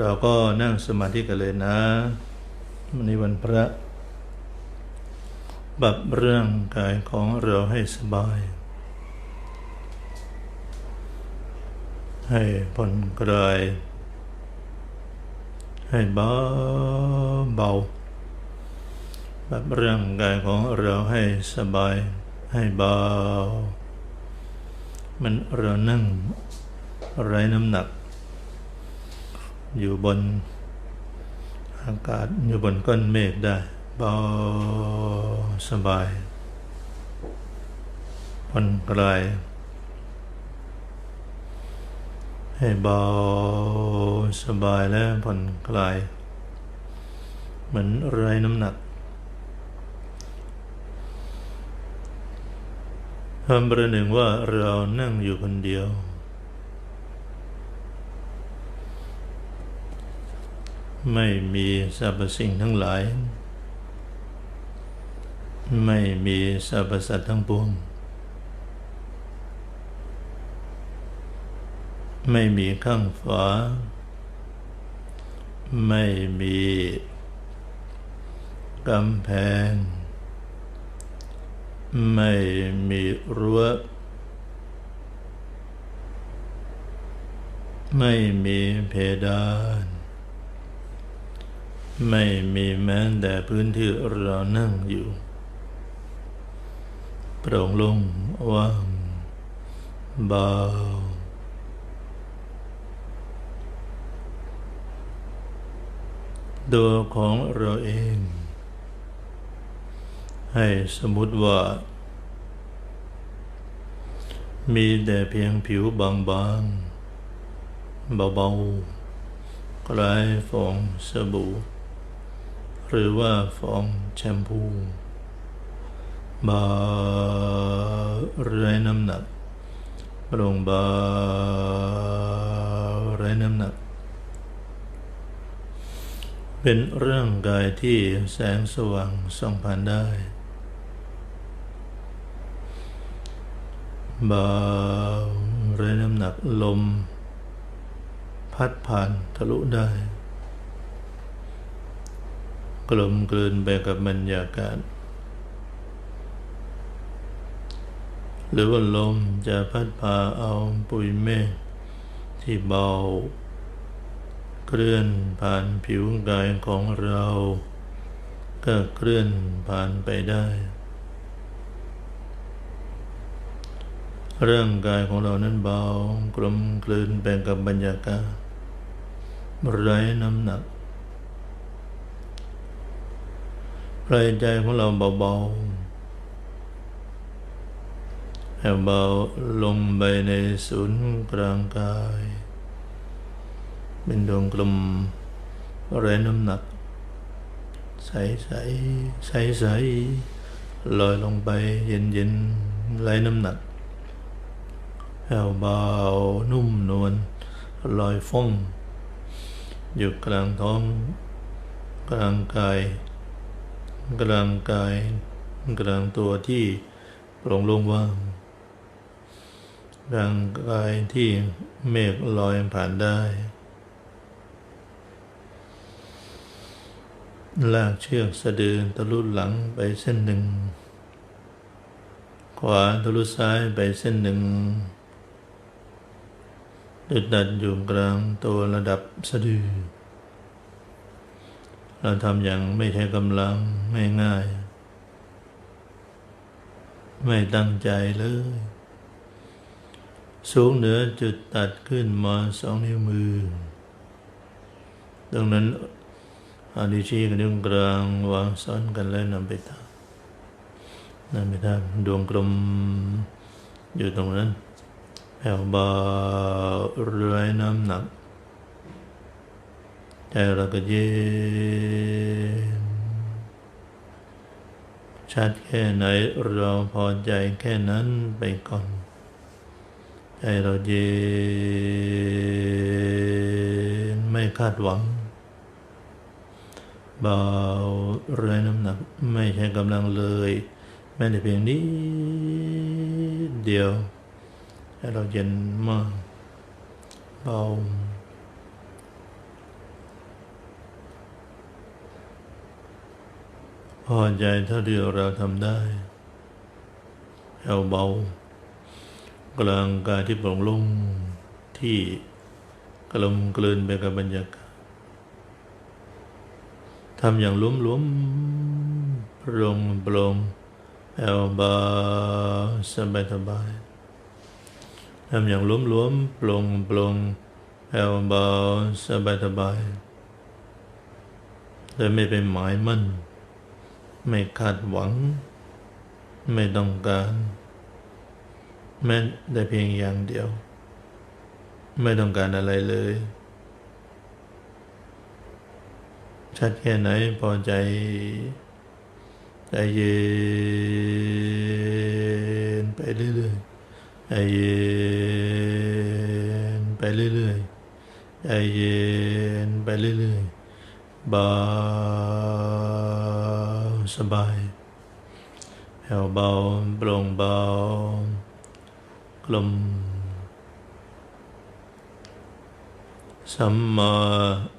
เราก็นั่งสมาธิกันเลยนะวันนี้วันพระปรับเรื่องกายของเราให้สบาย ให้ผ่อนคลาย ให้เบาเบาปรับเรื่องกายของเราให้สบาย ให้เบา มันเรานั่งไร้น้ำหนัก อยู่บนอากาศอยู่บนก้อนเมฆได้เบาสบายผ่อนคลายให้เบาสบายและผ่อนคลาย เหมือนไร้น้ำหนักทำประหนึ่งว่าเรานั่งอยู่คนเดียว ไม่มีสรรพสิ่งทั้งหลาย ไม่มีสรรพสัตว์ทั้งปวง ไม่มีข้างฝา ไม่มีกำแพง ไม่มีรั้ว ไม่มีเพดาน ไม่มีแม้แต่พื้นที่เรานั่งอยู่ โปร่งโลงว่างเบาตัวของเราเอง ให้สมมติว่า มีแต่เพียงผิวบางๆ เบาๆ คล้ายฟองสบู่ หรือว่าฟองแชมพูบาไร้น้ำหนักโปร่งเบาไร้น้ำหนัก เป็นเรื่องกายที่แสงสว่างส่องผ่านได้บาไร้น้ำหนักลม พัดผ่านทะลุได้ กลมกลืนไปกับบรรยากาศ หรือว่าลมจะพัดพาเอาปุยเมฆที่เบา เคลื่อนผ่านผิวกายของเรา ก็เคลื่อนผ่านไปได้เรื่องกายของเรานั้นเบากลมกลืนไปกับบรรยากาศไร้น้ำหนัก ล่อยใจของเราเบาๆให้เบาลงไปในศูนย์กลางกาย เป็นดวงกลมไร้น้ำหนัก ใสใสใสใสลอยลงไปเย็นเย็นไร้น้ำหนักแผ่วเบานุ่มนวลลอยฟ่องอยู่กลางท้อง กลางกาย กลางกายกลางตัวที่โปร่งโล่งว่างกลางกายที่เมฆลอยผ่านได้ลากเชือกสะดือทะลุหลังไปเส้นหนึ่ง ขวาทะลุซ้ายไปเส้นหนึ่งดึดดัดอยู่กลางตัวระดับสะดือ เราทำอย่างไม่ใช้กำลังไม่ง่าย ไม่ตั้งใจเลย สูงเหนือจุดตัดขึ้นมาสองนิ้วมือ ดังนั้นอาดิชีกับนิ้วกลางวางซ้อนกันแล้วนำไปทำนำไปทำดวงกลมอยู่ตรงนั้นแผ่วเบาไร้น้ำหนัก ใจเราก็เย็นชัดแค่ไหนเราพอใจแค่นั้นไปก่อน ใจเราเย็นไม่คาดหวัง เบาไร้น้ำหนักไม่ใช่กำลังเลยแม้แต่เพียงนี้เดียวให้เราเย็นมากเบา พอใจเท่าที่เราทำได้แผ่วเบา กลางกายที่โปร่งโล่งที่กลมกลืนไปกับบรรยากาศทำอย่างล้มล้มๆโปร่งโปร่งแผ่วเบาสบายสบายทำอย่างล้มล้มๆโปร่งโปร่งแผ่วเบาสบายสบายโดยไม่เป็นหมายมั่น ไม่คาดหวัง ไม่ต้องการ แม้แต่เพียงอย่างเดียว ไม่ต้องการอะไรเลย ชัดแค่ไหนพอใจ ใจเย็นไปเรื่อยๆใจเย็นไปเรื่อยๆใจเย็นไปเรื่อยๆบา สบาย แผ่วเบาโปร่งเบากลม สัมมา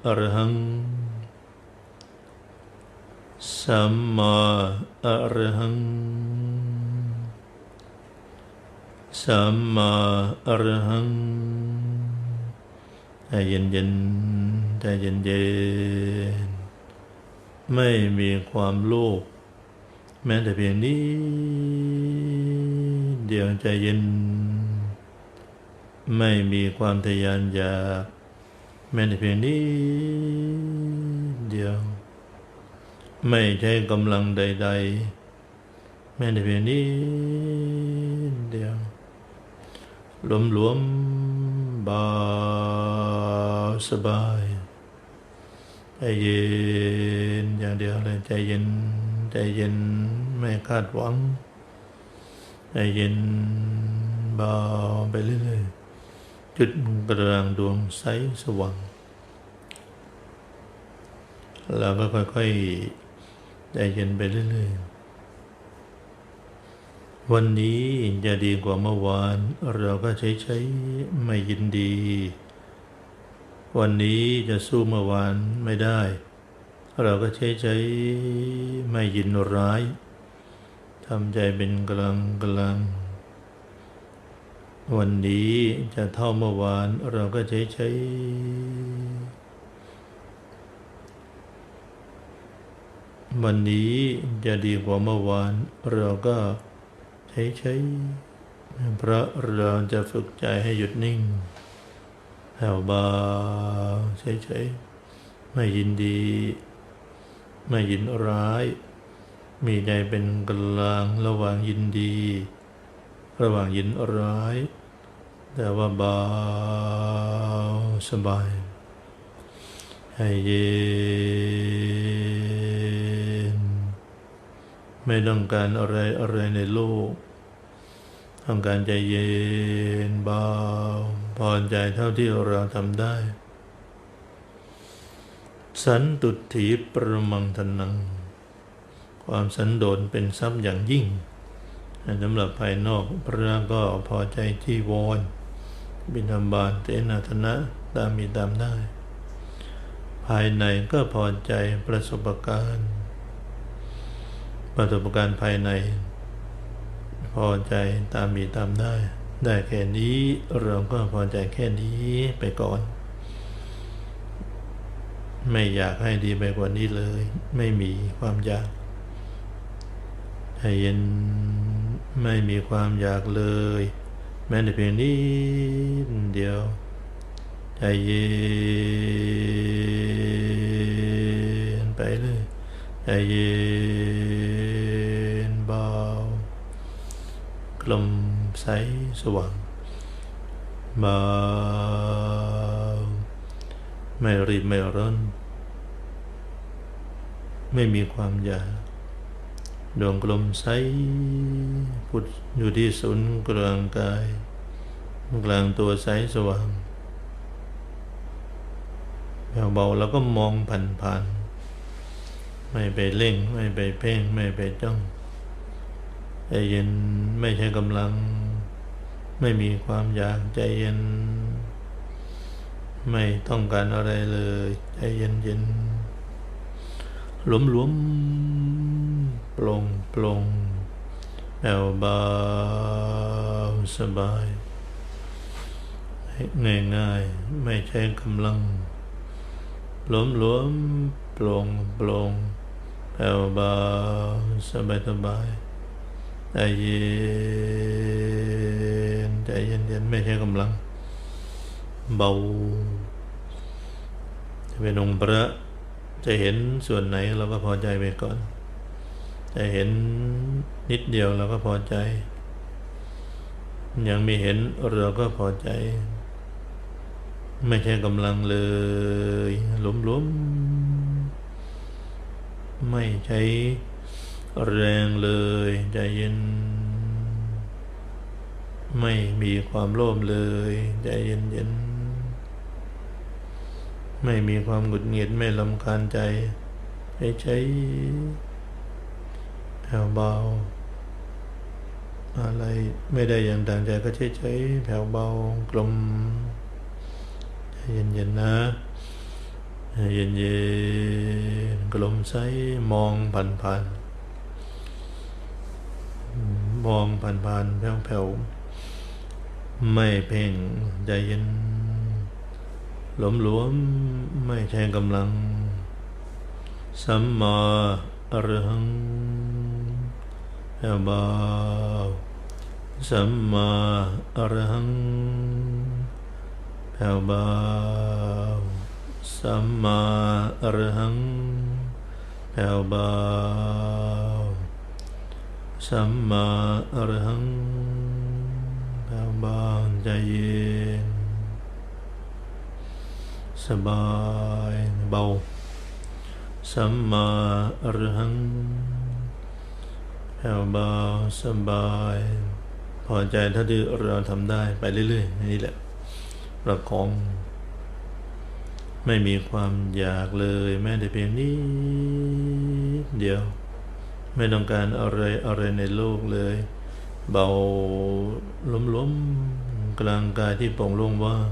อรหัง สัมมาอรหัง สัมมาอรหังใจเย็นๆใจเย็นๆ ไม่มีความโลภแม้แต่เพียงนี้ เดียวใจเย็น ไม่มีความทะยานอยากแม้แต่เพียงนี้ เดียว ไม่ใช่กำลังใด ๆ แม้แต่เพียงนี้ เดียวหลวมๆบาสบาย ใจเย็นอย่างเดียวเลยใจเย็น ใจเย็นไม่คาดหวัง ใจเย็นเบาไปเรื่อยๆจุดกลางดวงใสสว่างแล้วก็ค่อยๆใจเย็นไปเรื่อยๆวันนี้จะดีกว่าเมื่อวาน เราก็ใช้ๆไม่ยินดี วันนี้จะสู้เมื่อวานไม่ได้ เราก็ใช้ๆไม่ยินร้ายทำใจเป็นกลางกลาง วันนี้จะเท่าเมื่อวาน เราก็ใช้ๆวันนี้จะดีกว่าเมื่อวาน เราก็ใช้ใช้เพราะเราจะฝึกใจให้หยุดนิ่ง แผ่วเบาเฉยเฉยๆไม่ยินดี ไม่ยินร้าย มีใจเป็นกลางระหว่างยินดี ระหว่างยินร้าย แต่ว่าเบาสบาย ให้เย็น ไม่ต้องการอะไรอะไรในโลก ต้องการใจเย็นเบาพอนใจเท่าที่เราทำได้ สันตุถีประมังทนัง ความสันโดษเป็นทรัพย์อย่างยิ่งสำหรับภายนอกพระก็พอใจที่วรบิณฑบาตเตนาธนะตามมีตามได้ ภายในก็พอใจประสบการณ์ ประสบการณ์ภายใน พอใจตามมีตามได้ ได้แค่นี้เราก็พอใจแค่นี้ไปก่อน ไม่อยากให้ดีไปกว่านี้เลย ไม่มีความอยากใจเย็นไม่มีความอยากเลย แม้แต่เพียงนิดเดียวใจเย็นไปเลยใจเย็น สสว่างเบาไม่รีบไม่ร้อน ไม่มีความอยากดวงกลมใสพุดอยู่ที่ศูนย์กลางกาย กลางตัวใสสว่างเบาๆแล้วก็มองผ่านๆไม่ไปเร่ง ไม่ไปเพ่ง ไม่ไปจ้องใจเย็นไม่ใช่กำลัง ไม่มีความอยากใจเย็น ไม่ต้องการอะไรเลย ใจเย็นเย็นหลวมหลวมปลงปลงแผ่วเบาสบาย ง่ายง่ายๆไม่ใช้กำลังหลวมหลวมๆโปร่งปร่งแผ่วเบาสบายสบายใจเย็น ใจเย็นเย็นๆไม่ใช้กำลัง เบา จะเป็นองค์พระจะเห็นส่วนไหนเราก็พอใจไปก่อน จะเห็นนิดเดียวเราก็พอใจ ยังไม่เห็นเราก็พอใจ ไม่ใช่กำลังเลยหล้มๆ ไม่ใช้แรงเลยใจเย็น ไม่มีความโลภเลย ใจเย็นเย็นๆ ไม่มีความหงุดหงิดไม่ลำคาญใจใช้ใช้แผ่วเบา อะไรไม่ได้อย่างดังใจก็ใช้ใช้แผ่วเบากลมใจเย็นๆนะเย็นเย็นๆกลมใสมองผ่านผ่านๆมองผ่านผ่านๆแผ่วแผ่วๆ ไม่เพ่งใจเย็น หลมหลวมไม่ใช่กำลัง สัมมาอรหังแผ่วเบาสัมมาอรหังแผ่วเบาสัมมาอรหังแผ่วเบาสัมมาอรหัง บาใจเย็น สบายเบา สัมมาอรหังแผ่วเบาสบาย พอใจเท่าที่เราทำได้ไปเรื่อยๆนี่แหละประคอง ไม่มีความอยากเลยแม้แต่เพียงนี้เดียว ไม่ต้องการอะไรอะไรในโลกเลย เบาล้มๆกลางกายที่โปร่งโล่งว่าง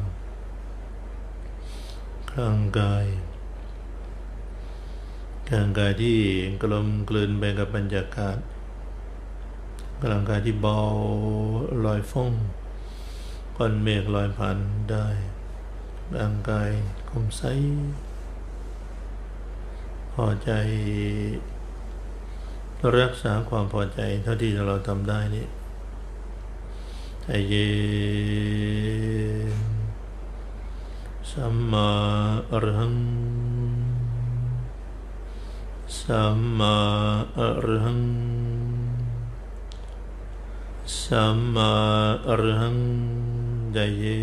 กลางกายกลางกายที่กลมกลืนไปกับบรรยากาศกลางกายที่เบาลอยฟ้องก้อนเมฆลอยผ่านได้กลางกายคมใสพอใจ รักษาความพอใจเท่าที่เราทำได้นี่ เย็นสัมมาอรหังสัมมาอรหังสัมมาอรหังใจเย็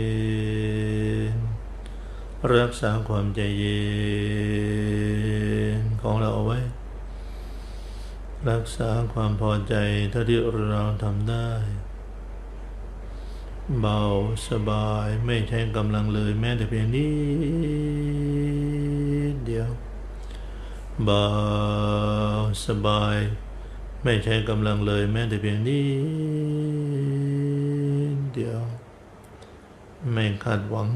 นรักษาความใจเย็นของเราเอาไว้ รักษาความพอใจเท่าที่เราทำได้ เบาสบายไม่ใช้กำลังเลยแม้แต่เพียงนิดเดียว เบาสบาย ไม่ใช้กำลังเลยแม้แต่เพียงนิดเดียว ไม่คาดหวัง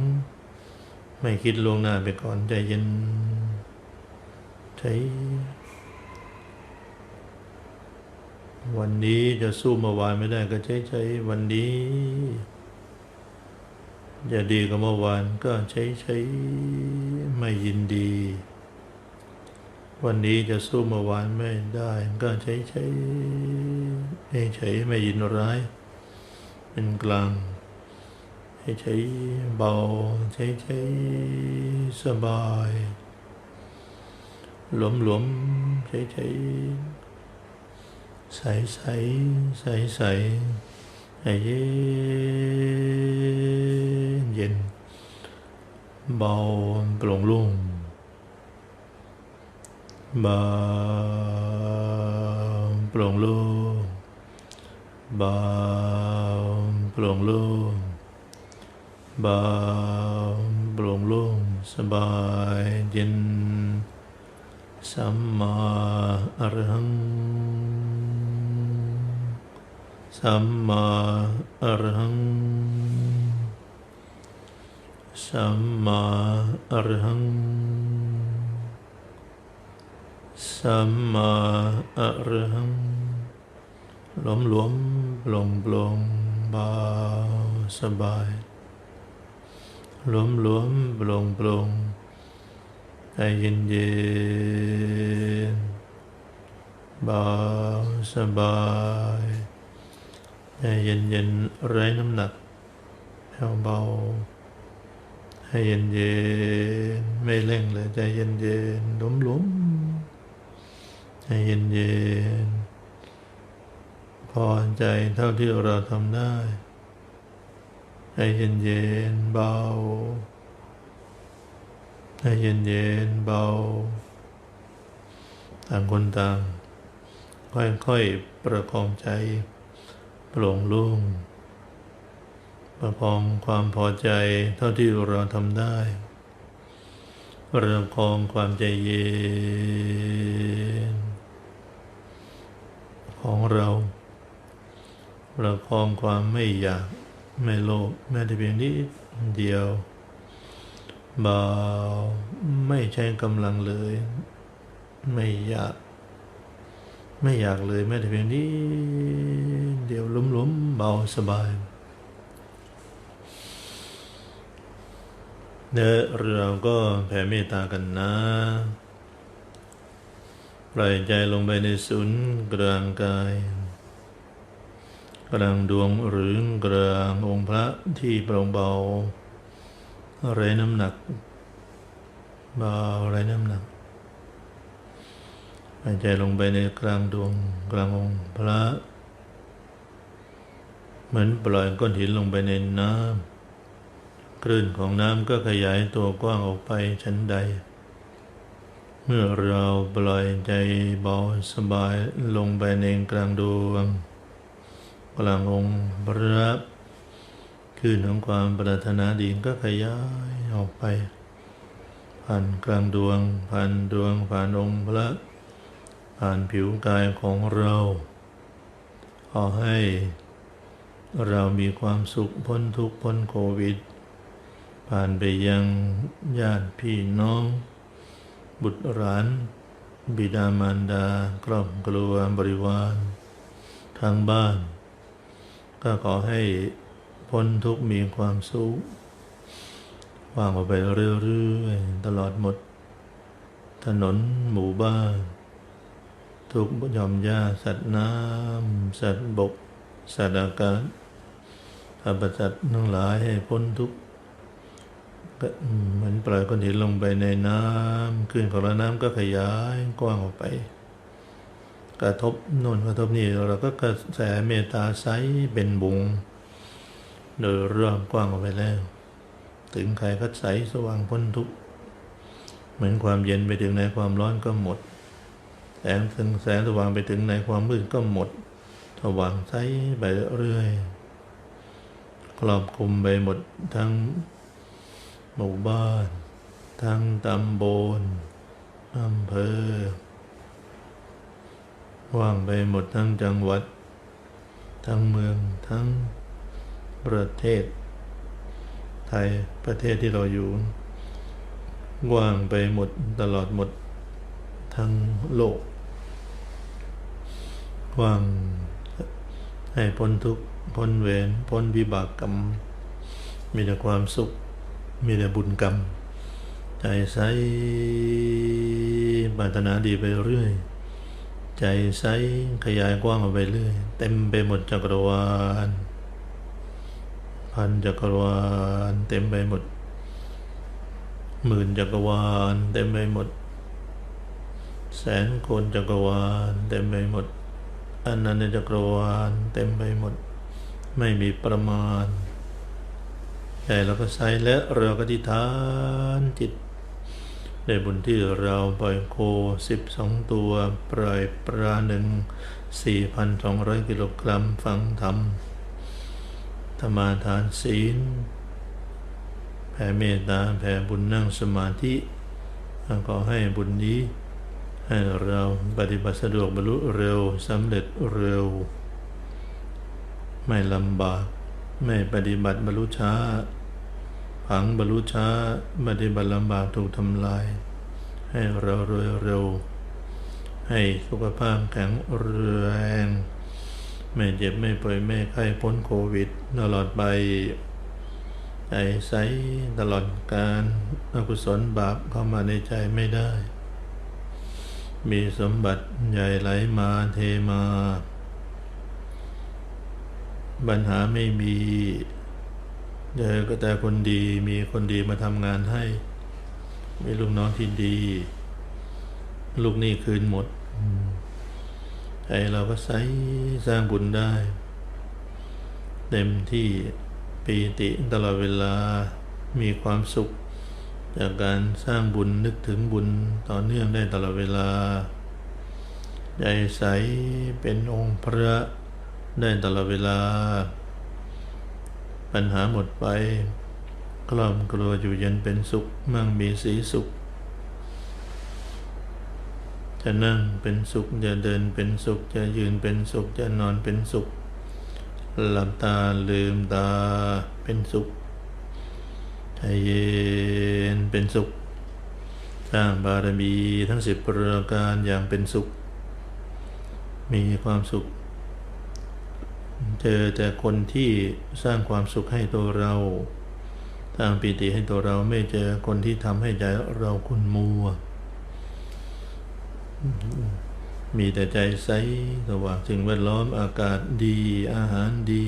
ไม่คิดล่วงหน้าไปก่อนใจเย็นใช้วันนี้จะสู้เมื่อวานไม่ได้ก็ใช้ใช้วันนี้ จะดีกว่าเมื่อวานก็ใช้ใช้ไม่ยินดี วันนี้จะสู้เมื่อวานไม่ได้ ก็ใช้ใช้ไม่ใช้ไม่ยินร้าย เป็นกลาง ให้ใช้เบา ใช้ใช้สบายหลวมหลวมใช้ใช้ใสใสใสใสให้เย็น เย็น เบาโปร่งโล่งเบาโปร่งโล่งเบาโปร่งโล่งเบาโปร่งโล่งสบายเย็น สัมมาอรหัง สัมมาอรหัง สัมมาอรหัง สัมมาอรหัง หลวมหลวมปลงปลงเบาสบาย หลวมหลวมปลงปลงใจเย็นเย็นเบาสบายใจเย็นเย็นไร้น้ำหนักเบาเบา ให้เย็นเย็นไม่เร่งเลยใจเย็นเย็นหลวมหลวมใจเย็นเย็นพอใจเท่าที่เราทำได้ใจเย็นเย็นเบาใจเย็นเย็นเบา ต่างคนต่าง ค่อยๆประคองใจโปร่งโล่ง ประคองความพอใจเท่าที่เราทำได้ประคองความใจเย็น ของเราประคองความไม่อยากไม่โลภแม้แต่เพียงนิดเดียวเบาไม่ใช้กำลังเลย ไม่อยาก ไม่อยากเลยแม้แต่เพียงนี้เดียวลุ้มๆเบาสบาย เนื้อเราก็แผ่เมตตากันนะ ปล่อยใจลงไปในศูนย์กลางกาย กลางดวงหรือกลางองค์พระที่โปร่งเบาไรน้ำหนัก เบาไรน้ำหนักหายใจลงไปในกลางดวงกลางองค์พระ เหมือนปล่อยก้อนหินลงไปในน้ำ คลื่นของน้ำก็ขยายตัวกว้างออกไปชั้นใด เมื่อเราปล่อยใจเบาสบายลงไปในกลางดวงกลางองค์พระคลื่นของความปรารถนาดีก็ขยายออกไป ผ่านกลางดวง ผ่านดวงผ่านองค์พระ ผ่านผิวกายของเราขอให้เรามีความสุขพ้นทุกข์พ้นโควิด ผ่านไปยังญาติพี่น้อง บุตรหลาน บิดามารดา ครอบครัวบริวาร ทางบ้าน ก็ขอให้พ้นทุกมีความสุขว่างออกไปเรื่อยๆ ตลอดหมด ถนนหมู่บ้าน ทุกยอมหญ้าสัตว์น้ำ สัตว์บก สัตว์อากาศธรรมจัตทั้งหลายให้พ้นทุกข์ เหมือนปล่อยก้อนหินลงไปในน้ำขึ้นของน้ำก็ขยายกว้างออกไป กระทบโน่นกระทบนี่เราก็กระแสเมตตาใสเป็นบุง โดยรอบกว้างออกไปแล้ว ถึงใครก็ใสสว่างพ้นทุกข์เหมือนความเย็นไปถึงในความร้อนก็หมด แสงถึงแสงสว่างไปถึงในความมืดก็หมดสว่างใสไปเรื่อยครอบคลุมไปหมดทั้ง หมู่บ้าน ทั้งตำบลอำเภอ ว่างไปหมดทั้งจังหวัด ทั้งเมืองทั้งประเทศ ไทยประเทศที่เราอยู่ ว่างไปหมดตลอดหมด ทั้งโลก ว่างให้พ้นทุกข์พ้นเวรพ้นวิบากกรรม มีแต่ความสุข มีแต่บุญกรรม ใจใสปรารถนาดีไปเรื่อย ใจใสขยายกว้างออกไปเรื่อย เต็มไปหมดจักรวาล พันจักรวาล เต็มไปหมด หมื่นจักรวาล เต็มไปหมด แสนคนจักรวาล เต็มไปหมดอันนั้นจักรวาล เต็มไปหมด ไม่มีประมาณ ใจเราก็ใส่และเราก็ทิฐานจิตในบุญที่เราปล่อยโคสิบสองตัวปล่อยปลาหนึ่งสี่พันสองร้อยกิโลกรัมฟังธรรมธรรมาทานศีล แผ่เมตตาแผ่บุญนั่งสมาธิก็ให้บุญนี้ ให้เราปฏิบัติสะดวกบรรลุเร็วสำเร็จเร็ว ไม่ลำบาก ไม่ปฏิบัติบรรลุช้า ผังบรรลุช้าปฏิบัติลำบากถูกทำลาย ให้เราเร็วเร็ว ให้สุขภาพแข็งแรงไม่เจ็บไม่ป่วยไม่ไข้พ้นโควิด ตลอดไปใจใสตลอดการอกุศลบาปเข้ามาในใจไม่ได้ มีสมบัติใหญ่ไหลมาเทมา ปัญหาไม่มี เจอก็แต่คนดีมีคนดีมาทำงานให้ มีลูกน้องที่ดี ลูกหนี้คืนหมดใจเราก็ใสสร้างบุญได้ เต็มที่ปีติตลอดเวลามีความสุข จากการสร้างบุญนึกถึงบุญต่อเนื่องได้ตลอดเวลาใจใสเป็นองค์พระได้ตลอดเวลา ปัญหาหมดไป ครอบครัวอยู่เย็นเป็นสุข มั่งมีสีสุข จะนั่งเป็นสุข จะเดินเป็นสุข จะยืนเป็นสุข จะนอนเป็นสุข หลับตาลืมตาเป็นสุขใจเย็นเป็นสุข สร้างบารมีทั้งสิบประการอย่างเป็นสุข มีความสุข เจอแต่คนที่สร้างความสุขให้ตัวเราสร้างปีติให้ตัวเราไม่เจอคนที่ทำให้ใจเราคุณมัว มีแต่ใจใสสว่างสิ่งแวดล้อมอากาศดี อาหารดี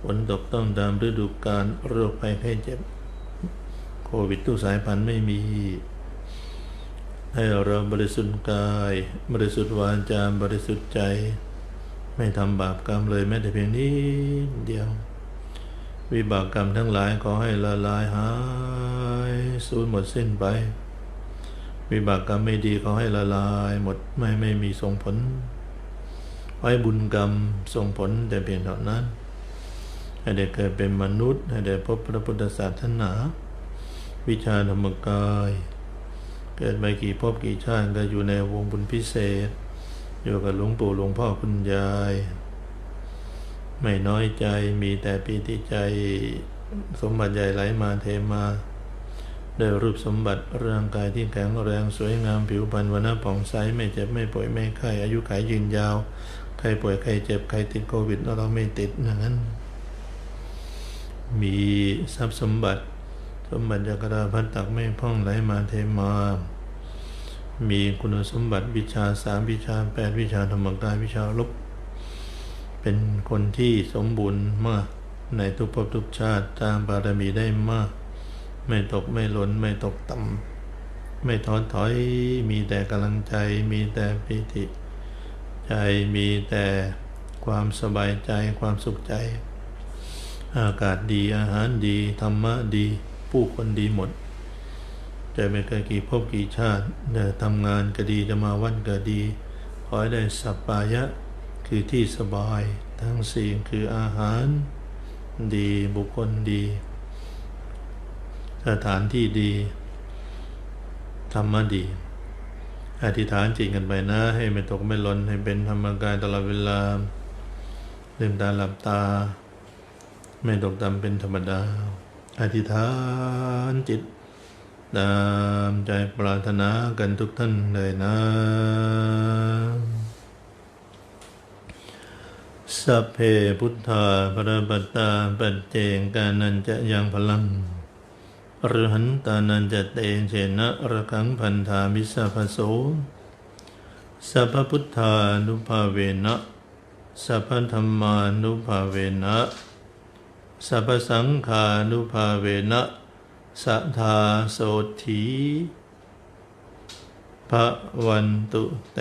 ฝนตกต้องตามฤดูกาลโรคภัยไข้เจ็บ โควิดทุกสายพันธุ์ไม่มี ให้เราบริสุทธิ์กาย บริสุทธิ์วาจาบริสุทธิ์ใจ ไม่ทำบาปกรรมเลยแม้แต่เพียงนี้เดียว วิบากกรรมทั้งหลายขอให้ละลายหายสูญหมดสิ้นไป วิบากกรรมไม่ดีขอให้ละลายหมดไม่ไม่มีส่งผลไว้บุญกรรมส่งผลแต่เพียงเท่านั้น ให้ได้เกิดเป็นมนุษย์ ให้ได้พบพระพุทธศาสนา วิชาธรรมกาย เกิดไปกี่ภพกี่ชาติก็อยู่ในวงบุญพิเศษ อยู่กับหลวงปู่หลวงพ่อคุณยาย ไม่น้อยใจมีแต่ปีติใจ สมบัติใหญ่ไหลมาเทมาได้รูปสมบัติร่างกายที่แข็งแรงสวยงามผิวพรรณวันณะผ่องใสไม่เจ็บไม่ป่วยไม่ไข้อายุขัยยืนยาว ใครป่วยใครเจ็บใครติดโควิดเราไม่ติดอย่างนั้น มีทรัพย์สมบัติ สมบัติจักราพันตักไม่พ่องไหลมาเทมา มีคุณสมบัติวิชาสามวิชาแปดวิชาธรรมกายวิชาลบเป็นคนที่สมบูรณ์มากในทุกภพทุกชาติตามบารมีได้มาก ไม่ตกไม่หล่นไม่ตกต่ำไม่ท้อถอย มีแต่กำลังใจ มีแต่ปิติ ใจมีแต่ความสบายใจความสุขใจ อากาศดีอาหารดี ธรรมะดี ผู้คนดีหมด จะไม่เคยกี่ภพกี่ชาติจะทำงานก็ดีจะมาวันก็ดี ขอให้ได้สัปปายะ คือที่สบาย ทั้งสี่คืออาหาร ดีบุคคลดี สถานที่ดี ธรรมดี อธิษฐานจริงกันไปนะ ให้ไม่ตกไม่หล่นให้เป็นธรรมกายตลอดเวลาลืมตาหลับตา ไม่ตกต่ำเป็นธรรมดา อธิษฐานจิต ตามใจปรารถนากันทุกท่านเลยนะ สัพเพพุทธาพระปัตตาปัจเจงกานันจะยังพลังอรหันตานันจะเตเชนะระคังพันธามิสาพโส สัพพพุทธานุภาเวนะ สัพพธรรมานุภาเวนะ สัพสังฆานุภาเวนะ สัทธาโสถีพระวันตุเต